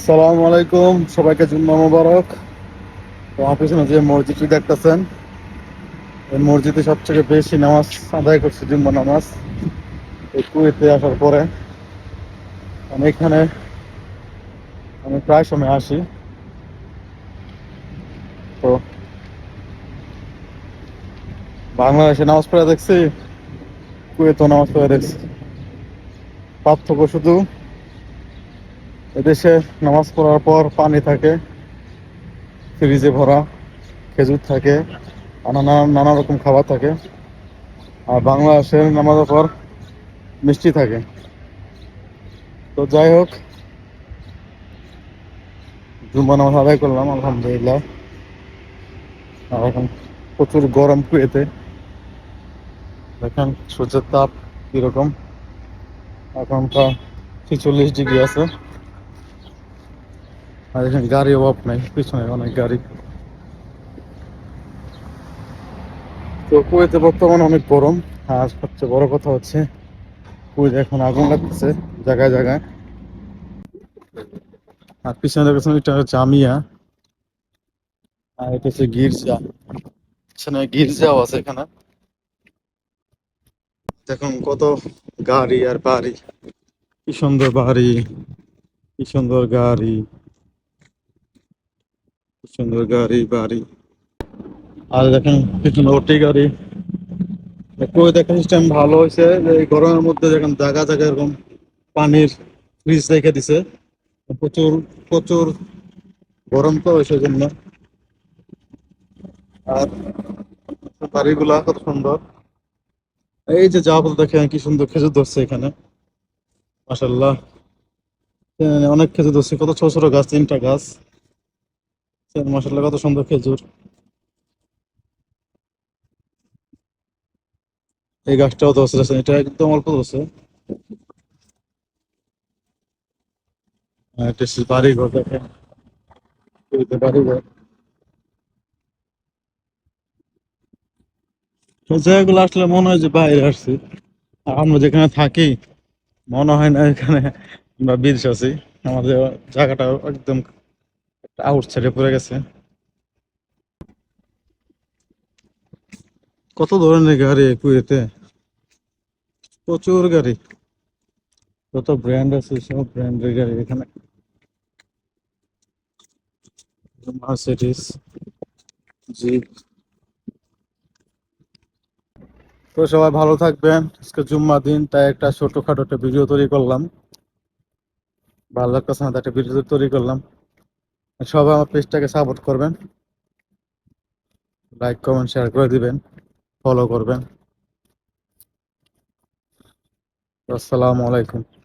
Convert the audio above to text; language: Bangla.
সালাম আলাইকুম, সবাইকে জুম্মা মোবারক। তো আমার যে মসজিদটি দেখতেছেন, এই মসজিদে সবথেকে বেশি নামাজ আদায় করছি জুম্মা নামাজ। এই কুয়েতে আসার পরে আমি এখানে, আমি প্রায় সময় আসি। তো বাংলাদেশে নামাজ পড়ে দেখছি, কুয়েতেও নামাজ পড়ে দেখছি। পার্থক্য শুধু এদেশে নামাজ পড়ার পর পানি থাকে, ফ্রিজে ভরা, খেজুর থাকে নানা নানা রকম খাবার থাকে। আর বাংলাদেশের নামাজের পর মিষ্টি থাকে। তো যাই হোক জুম্মা নামাজ আদায় করলাম, আলহামদুলিল্লাহ। এখন প্রচুর গরম কুয়েতে। দেখেন সূর্যের তাপ কীরকম। প্রায় ছেচল্লিশ ডিগ্রি আছে। আর এখানে গাড়ি অভাব নাই, পিছনে অনেক গাড়ি। তো কুয়েতে বর্তমানে অনেক গরম, আর সবচেয়ে বড় কথা হচ্ছে, কুয়েতে এখন আগুন লাগতেছে, জায়গায় জায়গায়। আর পিছনে দেখেছেন এটা হচ্ছে আমিয়া, আর এটা হচ্ছে গির্জা। পিছনে গির্জাও আছে এখানে। দেখুন কত গাড়ি আর বাড়ি। কি সুন্দর বাড়ি, কি সুন্দর গাড়ি। সুন্দর গাড়ি, বাড়ি। আর দেখেন, পিছনে ওটি গাড়ি। কই দেখেন সিস্টেম ভালো হয়েছে যে গরমের মধ্যে দেখেন জায়গা জায়গা এরকম পানির ফ্রিজ রেখে দিছে। প্রচুর প্রচুর গরম তো সেই জন্য আর বাড়িগুলা কত সুন্দর। এই যে যা বলতে দেখেন, কি সুন্দর খেজুর ধরছে এখানে। মাসাল্লাহ অনেক খেজুর ধরছে, কত ছোট ছোট গাছ, তিনটা গাছ। মাসাল্লাহ কত সুন্দর খেজুর। এই গাছটাও ধরছে দেখেন, এটা একদম অল্প আর এটা দেখেন। জায়গাগুলো আসলে মনে হয় যে বাইরে আসছি আমরা যেখানে থাকি মনে হয় না এখানে আমরা বিদেশ আছি। আমাদের জায়গাটা একদম আউট সাইডে পড়ে গেছে। কত ধরনের গাড়ি কুয়েতে প্রচুর গাড়ি। যত ব্র্যান্ড আছে সব ব্র্যান্ডের গাড়ি এখানে। মার্সিডিস জিপ তো সবাই ভালো থাকবেন। আজকে জুম্মা দিন তাই একটা ছোটখাটো একটা ভিডিও তৈরি করলাম। ভালো লাগতেছে না একটা ভিডিও তৈরি করলাম। সবাই আমার পেজটাকে সাপোর্ট করবেন। লাইক কমেন্ট শেয়ার করে দিবেন। ফলো করবেন। আসসালামু আলাইকুম।